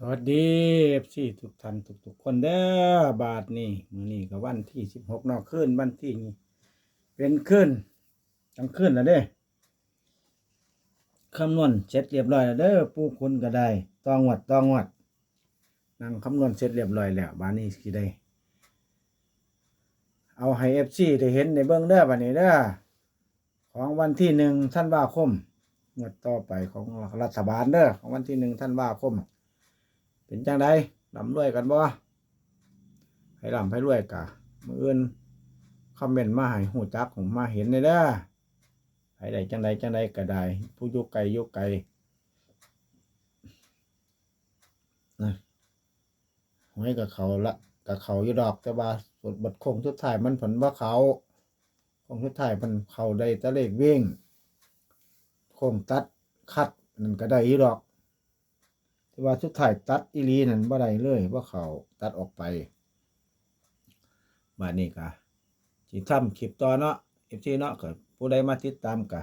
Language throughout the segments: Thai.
สวัสดีเอฟซีทุกท่านทุกทุกๆคนเด้อบาทนี่มือนี้ก็วันที่สิบหกนอกขึ้นวันที่นี้เป็นขึ้นกลางคืนแล้วเด้คำนวณเสร็จเรียบร้อยแล้วเด้อผู้คุณก็ได้ตองวัดตองวัดนั่งคำนวณเสร็จเรียบร้อยแล้วบาทนี้สิได้ เอาให้เอฟซีได้เห็นในเบื้องเด้อบาทนี้เด้อของวันที่หนึ่งท่านว่าคมงวดต่อไปของรัฐบาลเด้อของวันที่หนึ่งท่านว่าคม เป็นจังไดลำรวยกันบ่ให้ลำให้รวยกะมืออื่นคอมเมนต์มาให้หูจักผมมาเห็นเลยเด้อให้ได้จังไดจังไดก็ได้ ผู้ยุไกลยุไกลนะหวยกับเขาละกับเขาอยู่ดอกแต่ว่าสดบทคงทุดท้ายมันผลว่าเขาคงทุดท้ายมันเขาได้ตะเลขวิ่งโคงตัดคัดนั่นก็ได้อยู่ดอก แต่ว่าสุดท้ายตัดอีหลีนั่นบ่ได้เลยว่าเขาตัดออกไปบานี้กะสิทำคลิปต่อเนาะ FC เนาะก็ผู้ใดมาติดตามกะ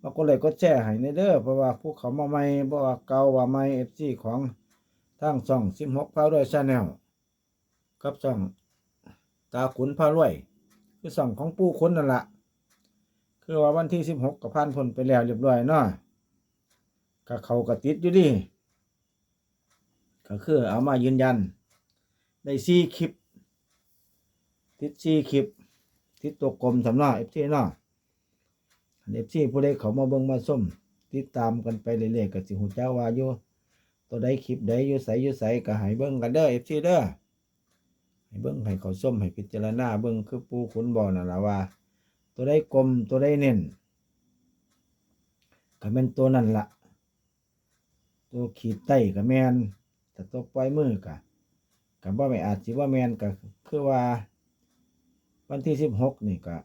ว่าก็เลยก็แชร์ให้ในเด้อเพราะว่าผู้เขามาใหม่บ่ว่าเก่าว่าใหม่ FC ของทางช่อง16พารวย Channel กับช่องตาขุนพารวย คือช่องของปู่ขุนนั่นละคือว่าวันที่16ก็ผ่านพ้นไปแล้วเรียบร้อยเนาะก็เขาก็ติดอยู่ดิ ก็คือเอามายืนยัน ได้ซีคลิป ติดซีคลิป ติดตัวกลมสำนักเอฟซีเนาะเอฟซีผู้ใดเขามาเบิ่งมาส้มติดตามกันไปเรื่อยๆก็สิหูเจ้าว่าอยู่ตัวใดคลิปใดอยู่ใสอยู่ใสก็ให้เบิ่งกันเด้อเอฟซีเด้อให้เบิ่งให้เขาส้มให้พิจารณาเบิ่งคือปูขุนบ่อนั่นละว่า ตัวใดกลมตัวใดเน้นก็เป็นตัวนั่นละตัวขีดไต้ก็แมน แต่ตัวปล่อยมือกะกับว่าไม่อาจสิว่าแมนก็คือว่า วันที่สิบหกนี่ก็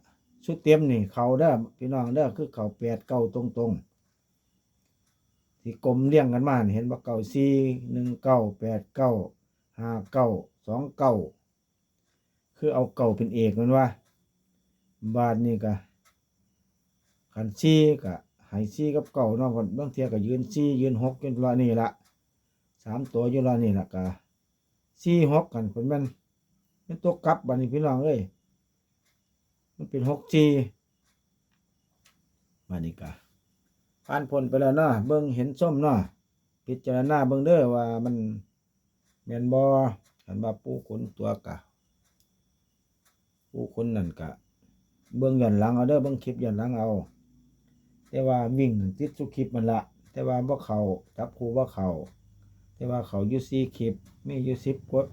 ชุดเตรียมนี่เขาเด้อพี่น้องเด้อคือเขาแปดเก้าตรงตรงๆที่กลมเลี้ยงกันมาเห็นว่าเก้าสี่หนึ่งเก้าแปดเก้าห้าเก้าสองเก้าคือเอาเก้าเป็นเอกมันว่า บาทนี่ก็ขันซี่ก็หายซี่กับเก่าเนาะบางเทียก็ยืนซี่ยืนหกจนละนี่ละ สามตัวอยู่แล้วนี่แหละกะสี่หกกันเป็นมันเป็นตัวกลับบัดนี้พี่น้องเอ้ยมันเป็นหกจีบัดนี้กะผ่านพ้นไปแล้วเนาะเบิ่งเห็นส้มเนาะพิจารณาเบิ่งเด้อว่ามันแม่นบ่หันว่าปูขนตัวกะปูขนนั่นกะ เบิ่งย้อนหลังเอาเด้อเบิ่งคลิปย้อนหลังเอา แต่ว่าวิ่งติดสุคลิปมันละแต่ว่าบ่เขาจับคู่บ่เขา แต่ว่าเขาอยู่สี่คลิป มีอยู่สิบกว่า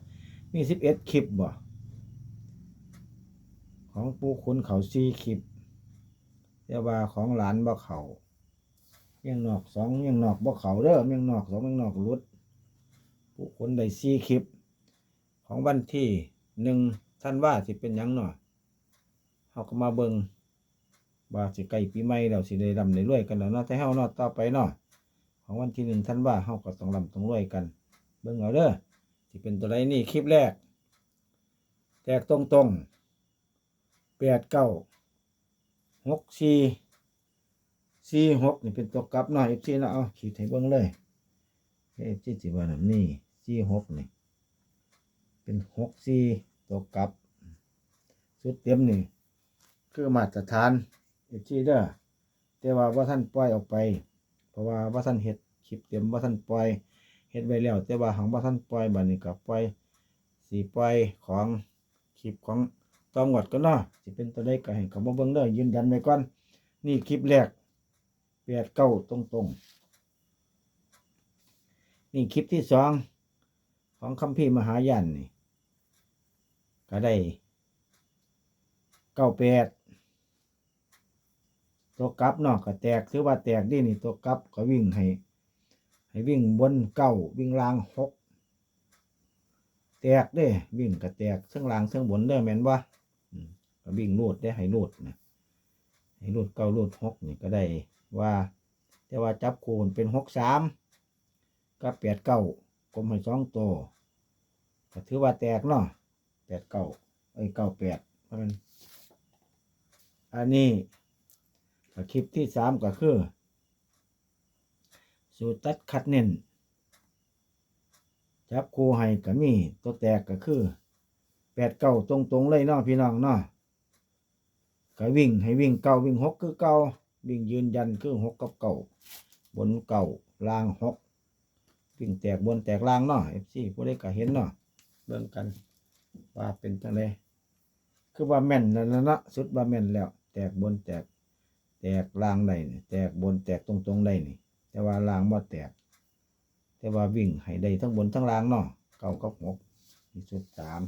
มีสิบเอ็ดคลิปบ่ของปูคุณเขาสี่คลิปแต่ว่าของหลานบ่เขาเมียงนอกสองเมียงนอกบ่เขาเด้อเมียงนอกสองเมียงนอกรุดปูคุณได้สี่คลิป ของวันที่หนึ่งท่านว่าสิเป็นหยังหน่อยเขาก็มาเบิงว่าสิใกล้ปีใหม่แล้วสิได้รำได้รวยกันแล้วเนาะแต่เฮาเนาะต่อไปเนาะ ของวันที่หนึ่งท่านว่าเฮาก็ต้องลำต้องรวยกัน เบิ่งเอาเด้อที่เป็นตัวไรนี่คลิปแรก แตกตรงตรงแปดเก้าหกสี่สี่หกนี่เป็นตัวกลับหน่อยเอฟซีนะเอาขีดให้เบิ่งเลยเอฟซีสิว่านั่นนี่สี่หกนี่เป็นหกสี่ตัวกลับสุดเต็มนี่คือมาตรฐานเอฟซีเด้อแต่ว่าว่าท่านปล่อยออกไป ราะว่าว่าท่านเฮ็ดคลิปเต็มว่าท่านปล่อยเฮ็ดไว้แล้วแต่ว่าของว่าท่านปล่อยบัดนี้ก็ปล่อยสีปล่อยของคลิปของตองวัดก็เนาะสิเป็นตัวใดก็ให้เขามาเบิ่งเด้อยืนยันไว้ก่อนนี่คลิปแรกแปดเก้าตรงตรงๆนี่คลิปที่สองของคัมภีร์มหายันนี่ก็ได้เก้าแปด ตัวกลับเนาะก็แตกถือว่าแตกดีนี่ตัวกลับก็วิ่งให้ ให้วิ่งบนเก้าวิ่งล่างหกแตกเด้วิ่งก็แตกเส้งล่างเส้งบนเด้อแม่นบ่ก็วิ่งรูดได้ให้รูดนะให้รูดเก้ารูดหกนี่ก็ได้ว่า แต่ว่าจับคูณเป็นหกสามก็แปดเก้ากลมให้สองตัวก็ถือว่าแตกเนาะแปดเก้าไอ้เก้าแปดมันอันนี้ คลิปที่สามก็คือ สูตรตัดคัดเน้นจับคู่ให้ก็มีตัวแตกก็คือแปดเก้าตรงๆเลยเนาะพี่น้องเนาะก็วิ่งให้วิ่งเก้าวิ่งหกคือเก้าวิ่งยืนยันคือหกกับเก้าบนเก้าล่างหกวิ่งแตกบนแตกล่างเนาะเอฟซีผู้ใดก็เห็นเนาะเบิ่งกันว่าเป็นจังไดคือว่าแม่นแล้วนนาะสุดว่าแม่นแล้ว แตกบนแตก แตกล่างได้นี่แตกบนแตกตรงๆได้นี่ แต่ว่าล่างบ่แตก แต่ว่าวิ่งให้ได้ทั้งบนทั้งล่างเนาะเก้ากับหกนี่สุดสาม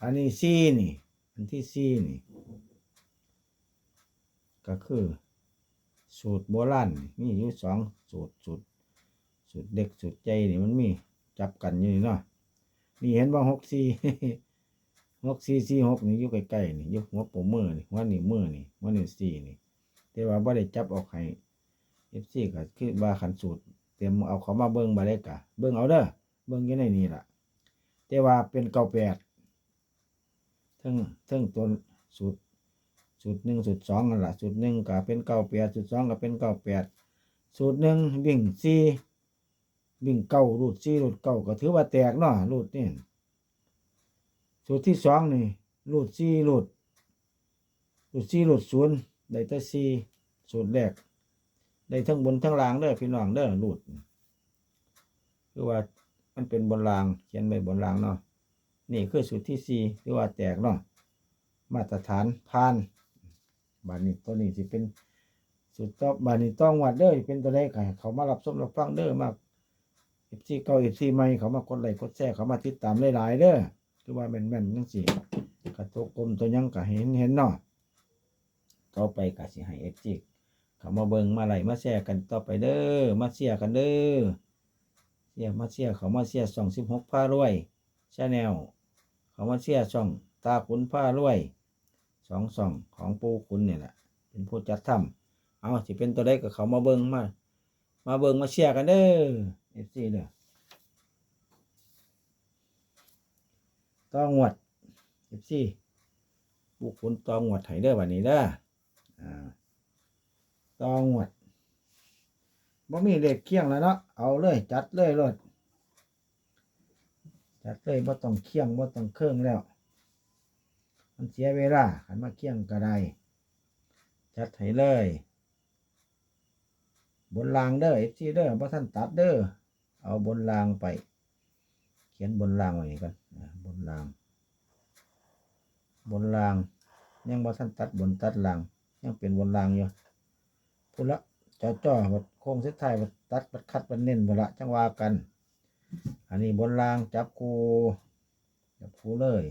อันนี้สี่นี่ อันที่สี่นี่ ก็คือ สูตรโบราณนี่อยู่สองสูตรสูตรสูตรเด็กสูตรใจนี่มันมีจับกันอยู่นี่เนาะนี่เห็นว่าหกสี่หกสี่สี่หกนี่อยู่ใกล้ๆนี่อยู่หัวโปมือนี่หัวนี่มือนี่หัวนี่สี่นี่ แต่ว่าบ่ได้จับออกให้เอฟซีก็คือว่าขันสูตรเตรียมเอาเขามาเบิ้งมาได้กะเบิ้งเอาเด้อเบิ้งอยู่ในนี่ล่ะ แต่ว่าเป็นเก้าแปดทั้งทั้งตัวสูตรสูตรหนึ่งสูตรสองนั่นแหละสูตรหนึ่งก็เป็นเก้าแปดสูตรสองก็เป็นเก้าแปดสูตรหนึ่งวิ่งสี่วิ่งเก้ารูดสี่รูดเก้าก็ถือว่าแตกเนาะรูดนี่สูตรที่สองนี่รูดสี่รูดรูดสี่รูดศูนย์ ได้แต่สี่สูตรแรก ได้ทั้งบนทั้งล่างเด้อพี่น้องเด้อรูดคือว่ามันเป็นบนล่างเขียนไว้บนล่างเนาะนี่คือสูตรที่สี่คือว่าแตกเนาะมาตรฐานผ่านบานนี้ตัวนี้สิเป็นสูตรต่อบานนี้ต้องวัดเด้อเป็นตัวเลขให้เขามารับชมรับฟังเด้อมากเอฟซีเก่าเอฟซีใหม่เขามากดไลค์กดแชร์เขามาติดตามหลายๆเด้อคือว่าแม่นๆจังซี่กระตัวกลมตัวยังก็เห็นเห็นเนาะ ต่อไปก็สิให้เอฟซีเขามาเบิงมาไหลมาแชร์กันต่อไปเด้อมาเชียกันเด้อเชียมาเชียเขามาเชียร์ช่องสิบหกผ้ารวยชาแนลเขามาเชียช่องตาขุนผ้ารวยสองช่องของปูขุนเนี่ยแหละเป็นผู้จัดทำเอาสิเป็นตัวใดก็เขามาเบิงมา มาเบิงมาเชียร์กันเด้อเอฟซีเด้อต้องหวดเอฟซีปูขุนต้องหวดไถเด้อวันนี้เด้อ ตองหวดบ่มีเลขเคียงแล้วเนาะเอาเลย จัดเลยรถจัดเลยบ่ต้องเคียงบ่ต้องเครื่องแล้ว มันเสียเวลาขันมาเคียงก็ได้จัดให้เลย บนรางเด้อเอฟซีเด้อบ่ท่านตัดเด้อเอาบนรางไป เขียนบนรางไว้ก่อนบนราง บนราง ยังบ่ท่านตัดบนตัดราง ยังเป็นบนรางอยู่พูดละจ่อจ่อบัดโค้งเส้นไทายบัดตัดบัดคัดบัดเน้นบัดละจังว่ากัน อันนี้บนรางจับคูจับคูเลย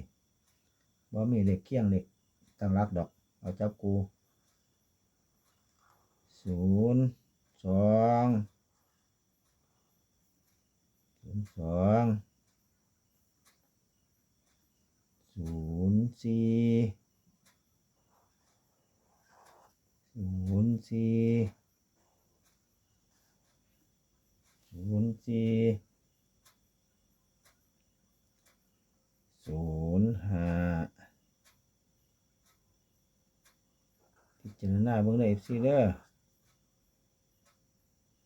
บ่มีเหล็กเคียงเหล็กตั้งรักดอก เอาจับคูศูนย์สองศูนย์สองศูนย์สี่ ศูนย์สี่ศูนย์สี่ศูนย์ห้าพิจารณาเบิ่งได้เอฟซีเด้อ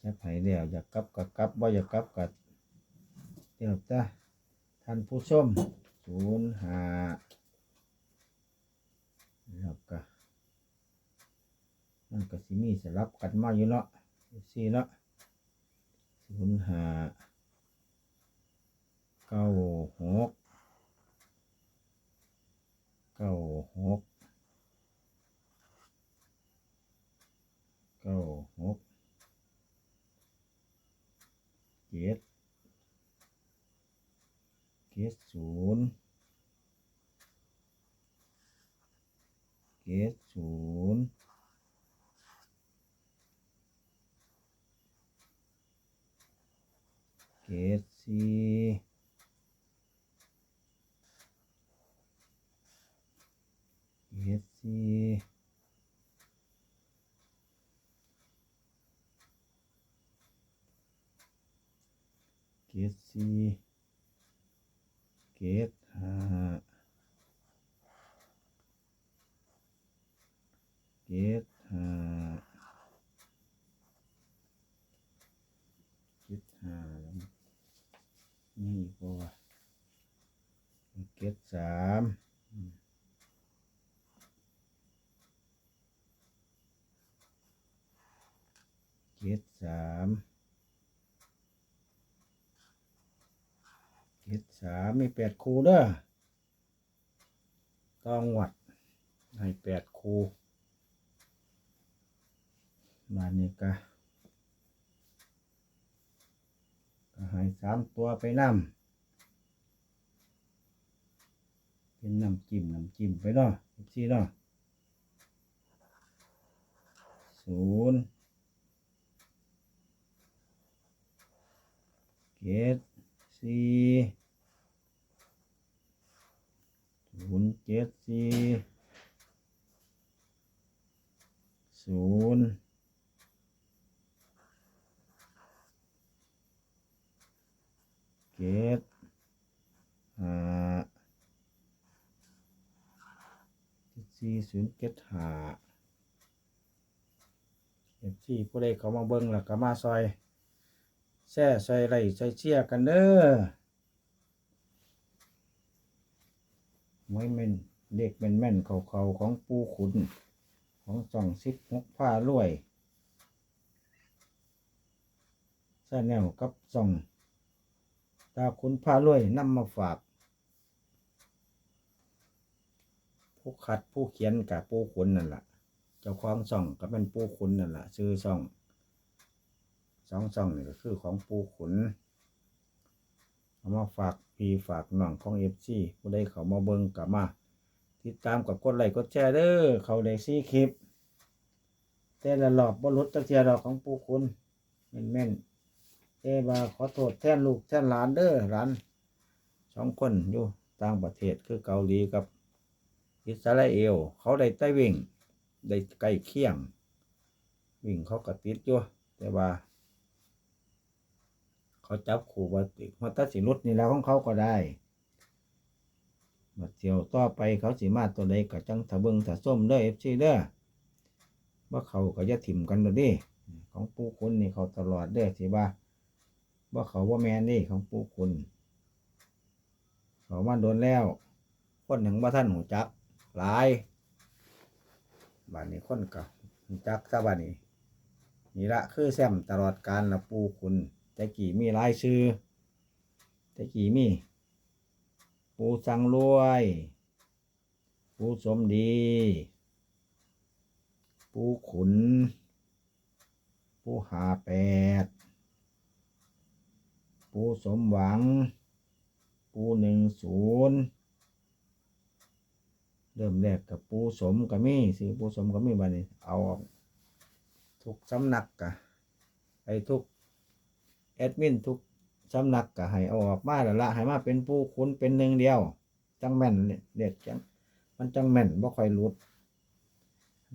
จะไผเดียวอยากกลับกับกลับบ่อยากกลับกับเดี๋ยวจ้ะท่านผู้ชมศูนย์ห้าแล้วก็ มันก็สิมีสลับกันมาอยู่เนาะสี่เนาะศูนย์ห้าเก้าหกเก้าหกเก้าหกเจ็ดเจ็ดศูนย์เจ็ดศูนย์ เกรดซีเกรดซีเกรดซีเกรดห้าเกรดห้าเกรดห้า แล้วนี่พอเก็ดสามเก็ดสามเก็ดสามมีแปดคูเด้อต้องวัดให้แปดคูบานนี้ก็ ก็ให้สามตัวไปนำเป็นน้ำจิ้มน้ำจิ้มไปเนาะสี่เนาะศูนย์เกตสี่ศูนย์เจ็ดสี่ศูนย์ เกตห้าสี่ศูนย์เกตห้าเอฟซีผู้ใดเขามาเบิ้งแล้วก็มาซอยแช่ซอยไรซอยเชี่ยกันเด้อไว้แม่นเด็กแม่นแม่นเขาเขาของปูขุน ของส่องซิปหกผ้ารวยซาแนวกับส่อง ตาขุนผ้ารวยนำมาฝาก ผู้ขัดผู้เขียนกับปูขุนนั่นแหละเจ้าของส่องก็เป็นปูขุนนั่นแหละชื่อส่องสองส่องนี่ก็คือของปูขุนเอามาฝากพี่ฝากน้องของเอฟซีผู้ใดเขามาเบิ่งกลับมา ติดตามกับกดไลค์กดแชร์เด้อเขาได้ซีคลิปแต่ละรอบบรุษตะเทียดอกของปู่คุณแม่นแม่นๆ แต่บาขอโทษแทนลูกแทนหลานเด้อหลานสองคนอยู่ต่างประเทศคือเกาหลีกับ อิสราเอล เขาได้ใต้วิ่ง ได้ใกล้เคียง วิ่งเขาก็ติดอยู่แต่ว่า เขาจับขู่ว่าติดมาตัดสิรุดนี่แล้วของเขาก็ได้มาเที่ยวต่อไปเขาสิมาตัวใดก็จังทะเบิงทะส้มเด้อเอฟซีเด้อว่าเขาก็จะถิ่มกันเด้อดิของปู้คุณนี่เขาตลอดเด้อสิว่า ว่าเขาว่าแมนนี่ของปูคุณ เขามาโดนแล้ว คนหนึ่งว่าท่านหูจักหลายบ้านนี้คนก็หูจักซะบ้านนี้นี่ละคือแซมตลอดการละปูคุณแต่กี่มีลายชื่อแต่กี่มี ปูสังรวย ปูสมดี ปูขุน ปูหาแปด ปูสมหวัง ปูหนึ่งศูนย์เริ่มแรกกับปูสมก็มีสิปูสมก็มีบัดนี้ เอาออกทุกสำนักกะไอ้ทุกแอดมินทุกสำนักก็ให้เอาออกมาแล้วละให้มาเป็นผู้คุ้นเป็นหนึ่งเดียว จังแม่นเนี่ยเด็ดจังมันจังแม่นบ่ค่อยหลุด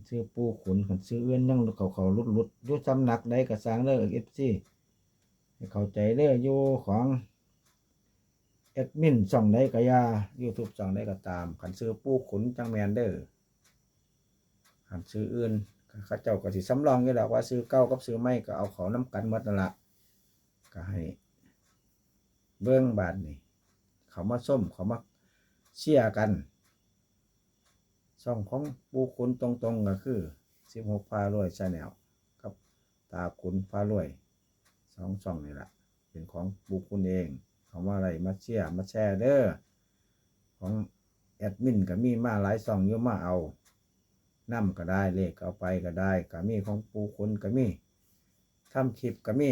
ซื้อปูขุนขันซื้อเอื้อนยังเขาเขาลุดลุดยุสำนักใดก็สร้างเด้เอฟซีให้ เข้าใจเด้ออยู่ของแอดมินช่องใดก็ยายูทูบช่องใดก็ตามขันซื้อปูขุนจังแมนเด้อขันซื้ออื่นเขาเจ้าก็สิสำรองอยู่แล้วว่าซื้อเก้ากับซื้อไม่ก็เอาเขาน้ำกันหมดนั่นละก็ให้ เบื้องบาทนี่ เขามาส้มเขามาเชียกันช่องของปูขุนตรงๆก็คือสิบหกพารวยชาแนลกับตาขุนพารวย สองช่องนี่แหละเป็นของปูขุนเองเขามาอะไรมาเชียร์มาแชร์เด้อของแอดมินก็มีมาหลายช่องเยอะมาเอานำก็ได้เลขเอาไปก็ได้ก็มีของปูขุนก็มีทำคลิปก็มี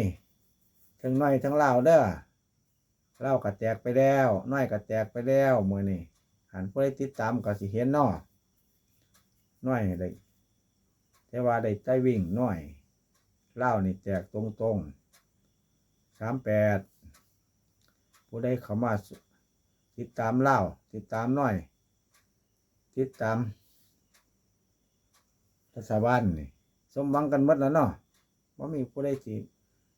ทั้งน้อยทั้งเล่าเด้อเล่าก็แตกไปแล้วน้อยก็แตกไปแล้วมือนี่หันผู้ใดติดตามก็สิเห็นนาะน้อยได้แต่ว่าได้ใจวิ่งน้อยเล่านี่แตกตรงตรง สามแปดผู้ใดเข้ามาติดตามเล่าติดตามน้อย ติดตามรัฐบาลนี่สมหวังกันหมดแล้วเนาะว่ามีผู้ใดสิ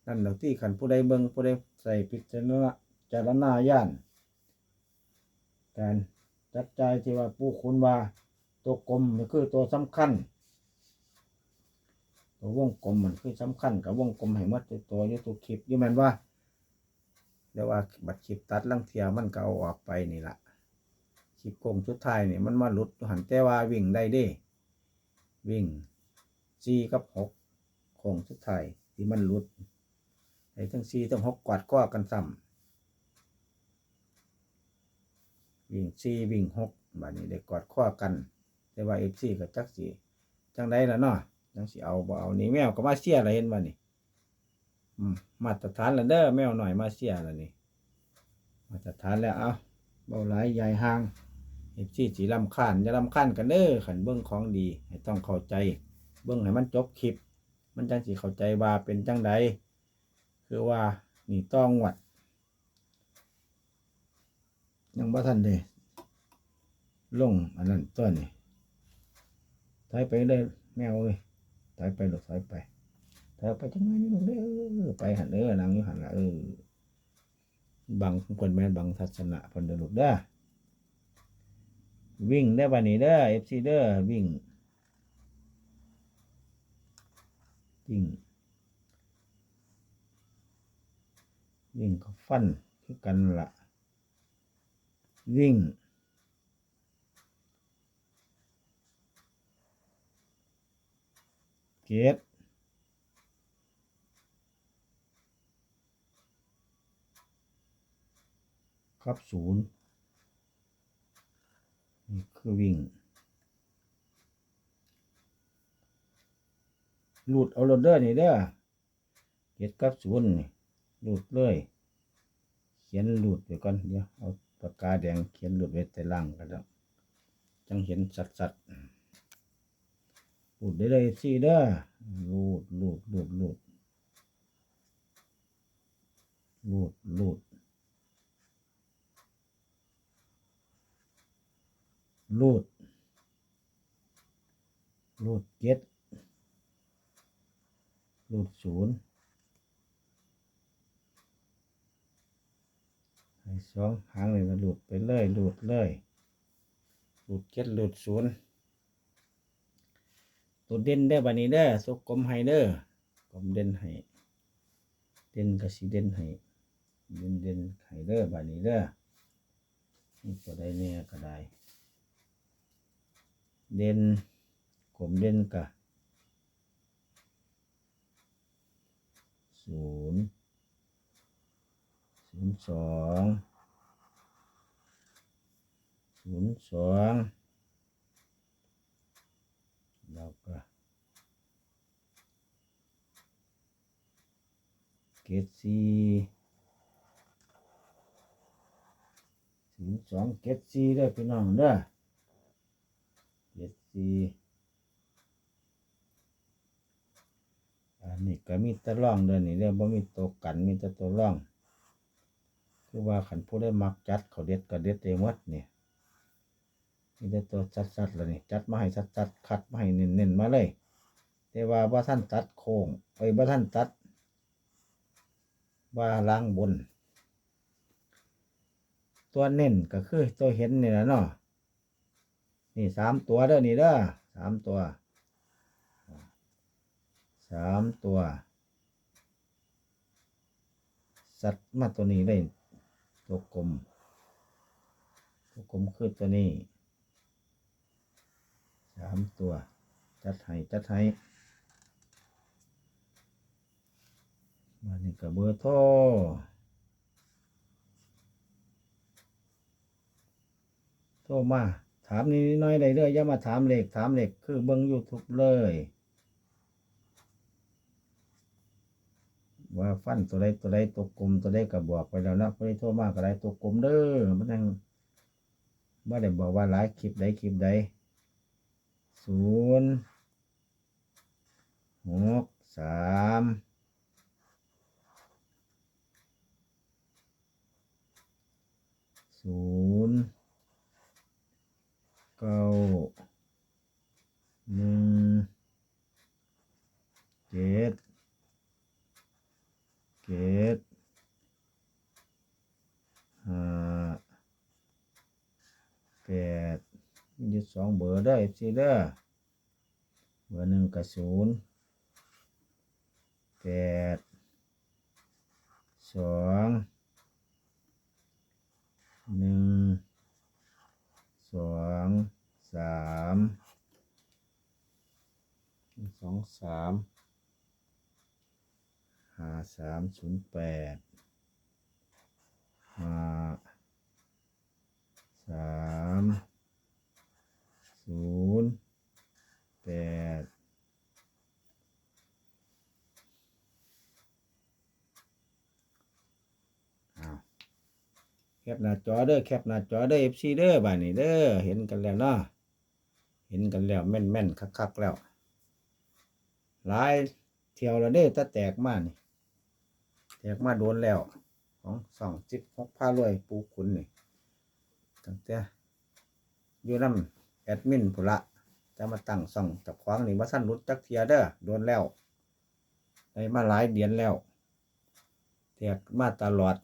นั่นดอกที่ขันผู้ใดเบิงผู้ใดใส่พิจารณาจารณาย่านการจัดใจที่ว่าผู้คุณว่าตัวกลมคือตัวสำคัญ ววงกลมมันคือสำคัญกับวงกลมให้หมัดตัวอยู่ตัวคลิปยู่แม่นว่าแต่ว่าบัตรคลิปตัดลังเทียมันก็เอาออกไปนี่ละคลิปโกงสุดไทยนี่มันมาหลุดหันแต่ว่าวิ่งได้เด้ วิ่งสี่กับหกโคงสุดไทยที่มันหลุดไอ้ทั้งสี่ทั้งหกกวาดก้อกันซ้ำวิ่งสี่วิ่งหกบัดนี้ได้กอดข้อกัน แต่ว่าเอฟซีก็จักสีจังไดล่ะเนาะ จังสิเอาบ่เอานี่แมวก็มาเสียอะไรเห็นบ่นี่อืมมาตรฐานแล้วเด้อแมวหน่อยมาเสียแล้วนี่มาตรฐานแล้วเอาเบาหลายใหญ่ห่างเอฟซีสีลำคาญอย่าลำคาญกันเด้อขันเบิ้องของดี ให้ต้องเข้าใจ เบิ้องให้มันจบคลิป มันจังสิเข้าใจว่าเป็นจังใดคือว่านี่ต้องวัด ยังบ่ทันเด้ลงอันนั้นตัวนี้ถอยไปเลยแมวเอ้ย ถอยไปหลบถอยไปถอยไปจังไงนี่ลูกเด้อไปหันเด้อนางอยู่หันละเออบังคนแม่นบังทัศนะเพิ่นเด้อหลูกเด้อวิ่งได้อบัดนี้เด้อ FC เด้อวิ่งวิ่งวิ่งก็ฟันคือกันละวิ่ง เกตครับศูนย์นี่คือวิ่งหลุดเอาโรเดอร์นี่เด้อเกตกับศูนย์นี่หลุดเลย เขียนหลุดไปก่อนเดี๋ยวเอาปากกาแดงเขียนหลุดไว้แต่ล่างก็ได้จังเห็นสัดๆ ลูดได้เลยสิเด้อลูดลูดลูดลูดลูดลูดลูดลูดเจ็ดลูดศูนย์ให้สองหางเลยนะลูดไปเลยลูดเลยลูดเจ็ดลูดศูนย์ ตัวเด่นได้บันนี้เด้อสุกกลมให้เด้อกลมเด่นให้เด่นก็สิเด่นให้เด่นเด่นให้เด้อบันนี้เด้อนี่ตัวใดเนี่ยก็ได้ เด่นกลมเด่นกะศูนย์ศูนย์สองศูนย์สอง แล้วก็เกตซีศูนย์สองเกตซีเด้พี่น้องเด้อเกตซีอันนี้ก็มีตะล่องเด้อนี่เด้อบ่มีตัวกันมีแต่ตัวล่อง คือว่าขันผู้ได้มักจัดเขาเด็ดก็เด็ดเองหมดเนี่ย นี่ได้ตัวชัดๆแล้วนี่จัดมาให้ชัดๆคัดมาให้เน้นๆมาเลย แต่ว่าบ่ท่านตัดโค้งไอ้ยบ่ท่านตัด ว่าล้างบน ตัวเน้นก็คือตัวเห็นนี่แหละเนาะนี่สามตัวเด้อนี่เด้อสามตัวสามตัว สัตว์มาตัวนี้เลยตัวกลมตัวกลมคือตัวนี้ สามตัว จัดให้จัดให้มานี่กับเบอร์โทรโทรมา ถามนิดน้อยๆได้เลยอย่ามาถามเลขถามเลขคือเบิ้งยูทูบเลย ว่าฟันตัวใดตัวใดตัวกลมตัวใดก็บบอกไปแล้วนะคนที่โทรมาก็ได้ตัวกลมเด้อมันยังไม่ได้บอกว่าหลายคลิปใดคลิปใด ศูนย์หกสามศูนย์เก้าหนึ่งเจ็ดเจ็ดห้าแปด ยึดสองเบอร์ได้เอฟซีเด้อเบอร์หนึ่งกับศูนย์แปดสองหนึ่งสองสามสองสามห้าสามศูนย์แปดห้าสาม ศูนย์แปดอ้าแคปหน้าจอเด้อแคปหน้าจอเด้อ FC เด้อบ้านนี้เด้อเห็นกันแล้วเนาะเห็นกันแล้วแม่นแม่นๆคักแล้วหลายเที่ยวแล้วเด้อถ้าแตกมานี่แตกมาโดนแล้ว ของสองจิบหกผ้ารวยปูขุนนี่ตั้งแต่อยู่น้ำ แอดมินพุนละจะมาตั้งส่องจับขวางนี่ว่าสั้นรุดจักเทียเด้อโดนแล้วได้มาหลายเดือนแล้วแตกมาตลอด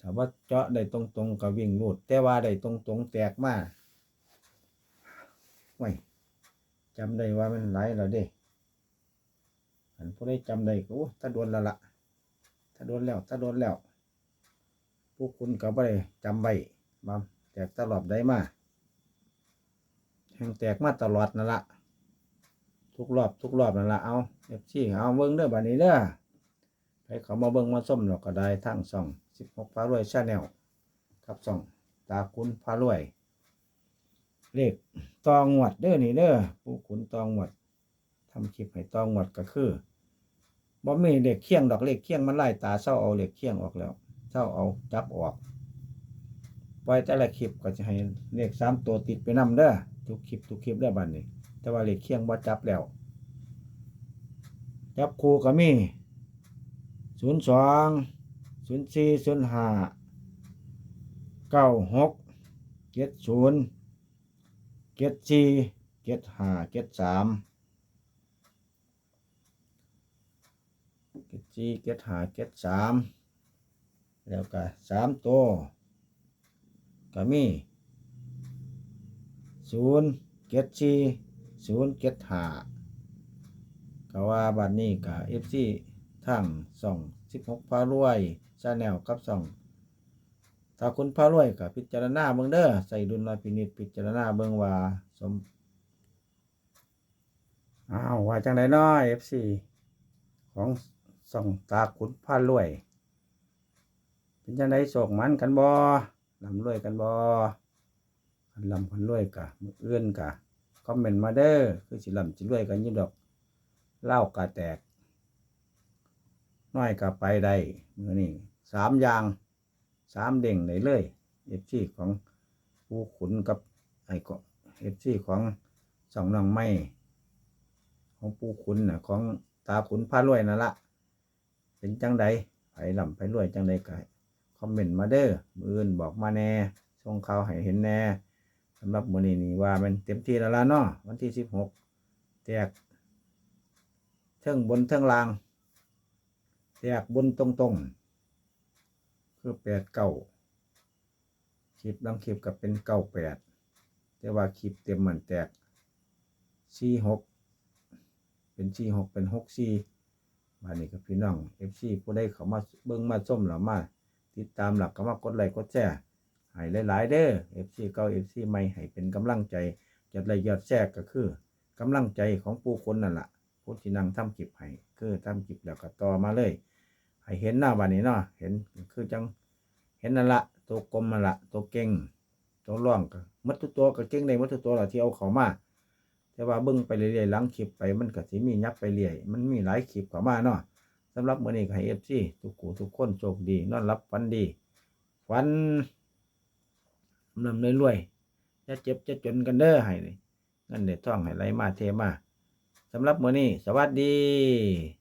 ถ้าว่าเจาะได้ตรงๆก็วิ่งรูด แต่ว่าได้ตรงๆแตกมาไว้จำได้ว่ามันหลายแล้วเด้อันผู้ได้จำได้ก็ถ้าโดนล้วละถ้าโดนแล้วถ้าโดนแล้ว พวกคุณก็ไม่ได้จำไว้ มาแตกตลอดได้มาแห่งแตกมาตลอดนั่นละทุกรอบทุกรอบนั่นละเอาเอฟซีเอาเบิ้งเด้อบัดนี้เด้อให้เขามาเบิ้งมาส้มเราก็ได้ทั้งสองสิบหกพารวยชาแนลกับสองตาคุณพารวย เลขตองหวดเด้อนี่เด้อผู้คุณตองหวดทำคลิปให้ตองหมดก็คือบ่มีเด็กเคียงดอกเล็กเคียงมันไล่ตาเศร้าเอาเล็กเคียงออกแล้วเศร้าเอาจับออก ปล่อยแต่ละคลิปก็จะให้เลขสามตัวติดไปนำเด้อทุกคลิปทุกคลิปเด้อบัดนี้ แต่ว่าเล็กเคียงบ่จับแล้ว จับคู่ก็มีศูนย์สองศูนย์สี่ศูนย์ห้าเก้าหกเจ็ดศูนย์เจ็ดสี่เจ็ดห้าเจ็ดสามเกตจีเกตหาเกตสามแล้วก็สามตัว ก็มีศูนย์เกตจีศูนย์เกตหาก็ว่าบัดนี้กับเอฟซีทั้งสองสิบหกพารวยชาแนลกับสองถ้าคุณพารวยกับพิจารณาเบิ่งเด้อใส่ดุลพินิจพิจารณาเบิ่งว่าสมอ้าวว่าจังไดน้อยเอฟซีของส่องตาขุนผ้ารวย เป็นจังไดโศกมันกันบ่ ลำรวยกันบ่คันลำคันรวยกะมือเอื้อนกะคอมเมนต์มาเด้อคือสิลำสิรวยกันยี่ดอกเล่ากะแตก น้อยกะไปได้มือนี่สามอย่างสามเด้งได้เลยเอฟซีของผู้ขุนกับไอ้ก็เอฟซีของสองน้องไม้ของผู้ขุนน่ะของตาขุนผ้ารวยนั่นละเป็นจังใดไผลำไผรวยจังใดก็ คอมเมนต์มาเด้อมืออื่นบอกมาแน่ส่งข่าวให้เห็นแน่สำหรับมื้อนี้นี่ว่ามันเต็มที่แล้วล่ะเนาะวันที่สิบหกแตกเทิงบนเทิงล่างแตกบนตรงๆ คือแปดเก้าคลิปลังคลิปกับเป็นเก้าแปดแต่ว่าคลิปเต็มเหมือนแตกสี่หกเป็นสี่หกเป็นหกสี่มานี่กับพี่น้องเอฟซีผู้ใดเขามาเบิ่งมาส้มหรือมา ติดตามหลักก็มากดไลค์กดแชร์ให้หลาย ๆ เด้อเอฟซีเก่าเอฟซีใหม่ให้เป็นกำลังใจยอดไลค์ยอดแชร์ก็คือกำลังใจของผู้คนนั่นแหละผู้ที่นั่งทำคลิปให้คือทำคลิปแล้วก็ต่อมาเลย ให้เห็นหน้าวันนี้เนาะเห็นคือจังเห็นนั่นละตัวกลมนั่นละตัวเก่งตัวร่องก็มัดทุกตัวก็เก่งในมัดทุกตัวละที่เอาเขามาแต่ว่าเบิ่งไปเรื่อยๆหลังคลิปไปมันก็สิมียับไปเรื่อยมันมีหลายคลิปเข้ามาเนาะำหรับมื้อนี้ก็ให้ FC ทุกคู่ทุกคนโชคดี นอนรับฝันดีฝันนำรวยจะเจ็บจะจนกันเด้อให้นี่เงินเด็ดท่องให้ไหลมาเทมาสำหรับมื้อนี้ สวัสดี